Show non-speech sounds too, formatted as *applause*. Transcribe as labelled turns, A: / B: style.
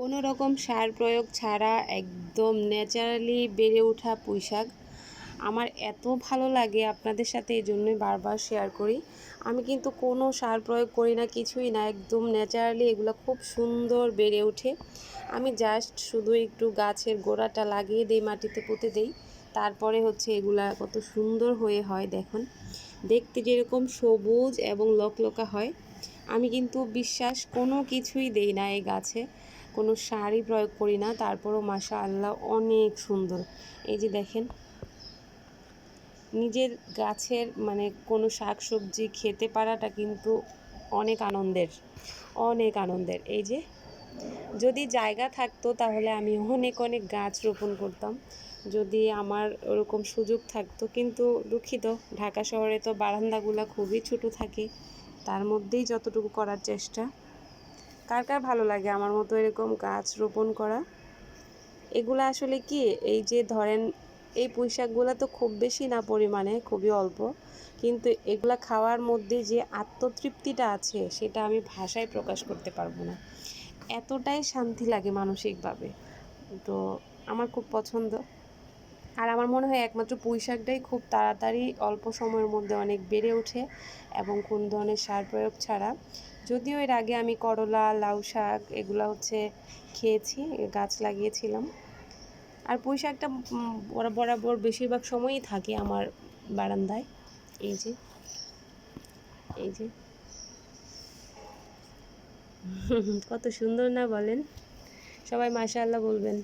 A: কোনো রকম সার প্রয়োগ ছাড়া একদম ন্যাচারালি বেড়ে ওঠা পুঁইশাক। আমার এত ভালো লাগে আপনাদের সাথে এই জন্যই বারবার শেয়ার করি। আমি কিন্তু কোনো সার প্রয়োগ করি না, কিছুই না, একদম ন্যাচারালি এগুলো খুব সুন্দর বেড়ে ওঠে। আমি জাস্ট শুধু একটু গাছের গোড়াটা লাগিয়ে দিই, মাটিতে পুঁতে দিই। তারপরে হচ্ছে এগুলা কত সুন্দর হয়ে হয় দেখুন। দেখতে যেরকম সবুজ এবং লকলকা হয়। আমি কিন্তু বিশ্বাস কোনো কিছুই দেই না এই গাছে। কোনো সারই প্রয়োগ করি না, তারপরও মাসা আল্লাহ অনেক সুন্দর। এই যে দেখেন, নিজের গাছের মানে কোনো শাক সবজি খেতে পারাটা কিন্তু অনেক আনন্দের অনেক আনন্দের। এই যে, যদি জায়গা থাকতো তাহলে আমি অনেক অনেক গাছ রোপণ করতাম। যদি আমার ওরকম সুযোগ থাকতো, কিন্তু দুঃখিত, ঢাকা শহরে তো বারান্দাগুলো খুবই ছোট থাকে, তার মধ্যেই যতটুকু করার চেষ্টা। কার কার ভালো লাগে? আমার মতো এরকম গাছ রোপণ করা? এগুলো আসলে কি? এই যে ধরেন, এই পুঁইশাকগুলো তো খুব বেশি না পরিমাণে, খুবই অল্প। কিন্তু এগুলা খাওয়ার মধ্যে যে আত্মতৃপ্তিটা আছে, সেটা আমি ভাষায় প্রকাশ করতে পারব না। এতটাই শান্তি লাগে মানসিকভাবে। তো আমার খুব পছন্দ। আর আমার মনে হয় একমাত্র পুঁইশাকটাই খুব তাড়াতাড়ি অল্প সময়ের মধ্যে অনেক বেড়ে ওঠে এবং কোন ধরনের সার প্রয়োগ ছাড়া। যদিও এর আগে আমি করলা, লাউ শাক এগুলো হচ্ছে খেয়েছি, গাছ লাগিয়েছিলাম। আর পুঁই শাকটা বরাবর বেশিরভাগ সময়ই থাকে আমার বারান্দায়। এই যে এই যে। *laughs* কত সুন্দর না বলেন? সবাই মাশাআল্লাহ বলবেন।